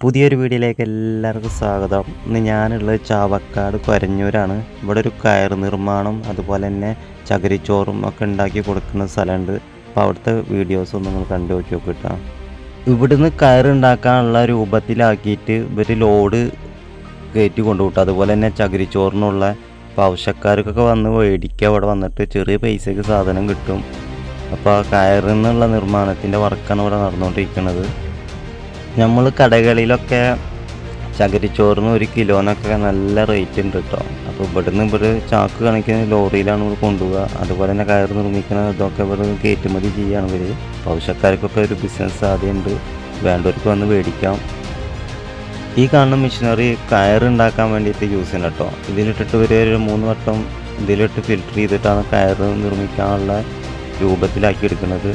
പുതിയൊരു വീഡിയോയിലേക്ക് എല്ലാവർക്കും സ്വാഗതം. ഇന്ന് ഞാനുള്ളത് ചാവക്കാട് കൊരഞ്ഞൂരാണ്. ഇവിടെ ഒരു കയർ നിർമ്മാണം അതുപോലെ തന്നെ ചകിരിച്ചോറും ഒക്കെ ഉണ്ടാക്കി കൊടുക്കുന്ന സ്ഥലമുണ്ട്. അപ്പോൾ അവിടുത്തെ വീഡിയോസ് നിങ്ങൾ കണ്ടു നോക്കി നോക്കിട്ടാ. ഇവിടുന്ന് കയർ ഉണ്ടാക്കാനുള്ള രൂപത്തിലാക്കിയിട്ട് ഇവർ ലോഡ് കയറ്റി കൊണ്ടുവിട്ടു. അതുപോലെ തന്നെ ചകിരിച്ചോറിനുള്ള അപ്പോൾ ആവശ്യക്കാർക്കൊക്കെ വന്ന് മേടിക്കുക അവിടെ വന്നിട്ട് ചെറിയ പൈസയ്ക്ക് സാധനം കിട്ടും. അപ്പോൾ ആ കയറിൽ നിന്നുള്ള നിർമ്മാണത്തിന്റെ വർക്കാണ് ഇവിടെ നടന്നുകൊണ്ടിരിക്കുന്നത്. നമ്മൾ കടകളിലൊക്കെ ചകരിച്ചോറിന് ഒരു കിലോന്നൊക്കെ നല്ല റേറ്റ് ഉണ്ട് കേട്ടോ അപ്പോൾ ഇവിടുന്ന് ഇവിടെ ചാക്ക് കണക്കിന് ലോറിയിലാണ് ഇവർ കൊണ്ടുപോവുക. അതുപോലെ തന്നെ കയർ നിർമ്മിക്കുന്ന ഇതൊക്കെ ഇവിടെ കയറ്റുമതി ചെയ്യുകയാണ് ഇവർ ആവശ്യക്കാർക്കൊക്കെ ഒരു ബിസിനസ് സാധ്യതയുണ്ട് വേണ്ടവർക്ക് വന്ന് മേടിക്കാം. ഈ കാണുന്ന മെഷീനറി കയർ ഉണ്ടാക്കാൻ വേണ്ടിയിട്ട് യൂസ് ചെയ്യണം കേട്ടോ ഇതിലിട്ടിട്ട് ഒരു ഒരു മൂന്ന് വട്ടം ഇതിലിട്ട് ഫിൽറ്റർ ചെയ്തിട്ടാണ് കയർ നിർമ്മിക്കാനുള്ള രൂപത്തിലാക്കി എടുക്കുന്നത്.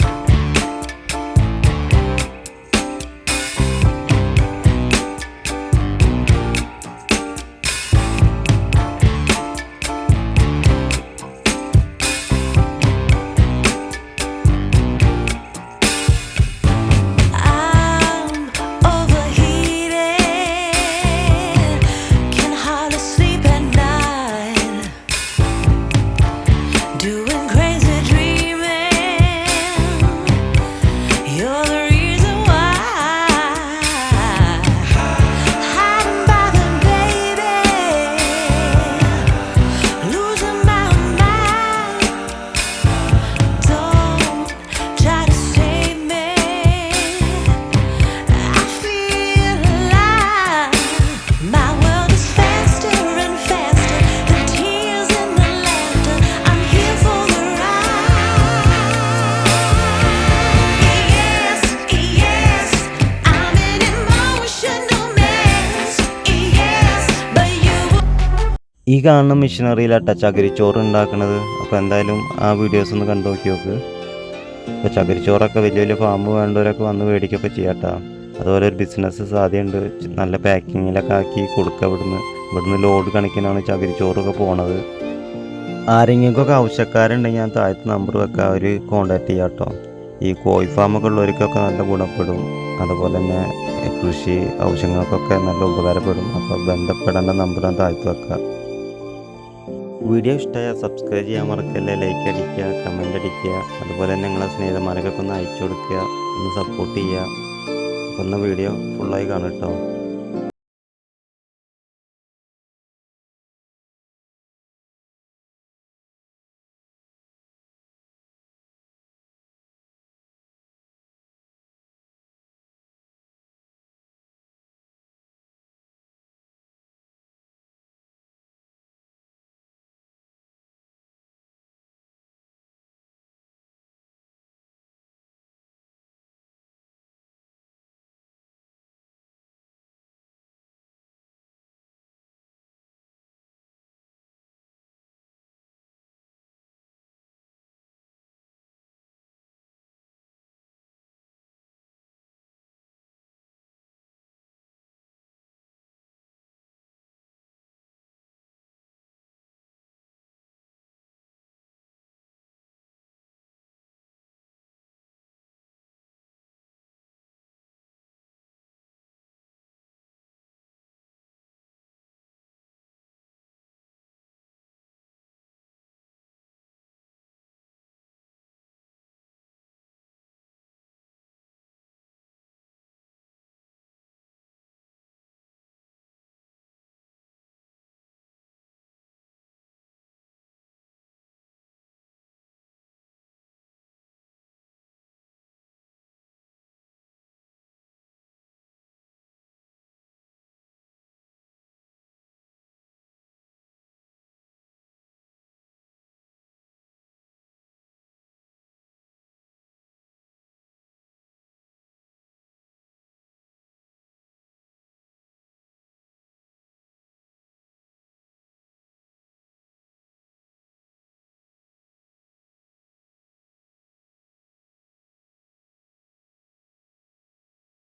ഈ കാണുന്ന മെഷീനറിയിലാട്ട ചകിരിച്ചോറ് ഉണ്ടാക്കുന്നത് അപ്പോൾ എന്തായാലും ആ വീഡിയോസ് ഒന്ന് കണ്ടു നോക്കി നോക്ക്. ഇപ്പോൾ ചകരിച്ചോറൊക്കെ വലിയ വലിയ ഫാം വേണ്ടവരൊക്കെ വന്ന് മേടിക്കുകയൊക്കെ ചെയ്യാട്ടാ. അതുപോലെ ഒരു ബിസിനസ് സാധ്യതയുണ്ട്. നല്ല പാക്കിങ്ങിലൊക്കെ ആക്കി കൊടുക്കുക ഇവിടുന്ന് ഇവിടുന്ന് ലോഡ് കണക്കിനാണ് ചകിരിച്ചോറൊക്കെ പോണത്. ആരെങ്കിലുമൊക്കെ ആവശ്യക്കാരുണ്ടെങ്കിൽ ഞാൻ താഴത്തെ നമ്പർ വെക്കാം. അവർ കോണ്ടാക്ട് ചെയ്യാം കേട്ടോ ഈ കോഴി ഫാമൊക്കെ ഉള്ളവർക്കൊക്കെ നല്ല ഗുണപ്പെടും. അതുപോലെ തന്നെ കൃഷി ആവശ്യങ്ങൾക്കൊക്കെ നല്ല ഉപകാരപ്പെടും. അപ്പോൾ ബന്ധപ്പെടേണ്ട നമ്പർ ഞാൻ താഴ്ത്ത് വെക്കാം. വീഡിയോ ഇഷ്ടമായാൽ സബ്സ്ക്രൈബ് ചെയ്യാൻ മറക്കല്ലേ? ലൈക്ക് അടിക്കുക കമന്റ് അടിക്കുക. അതുപോലെ തന്നെ നിങ്ങളെ സ്നേഹിതന്മാർക്കൊക്കെ ഒന്ന് അയച്ചു കൊടുക്കുക ഒന്ന് സപ്പോർട്ട് ചെയ്യുക. ഒന്ന് വീഡിയോ ഫുള്ളായി കാണും കേട്ടോ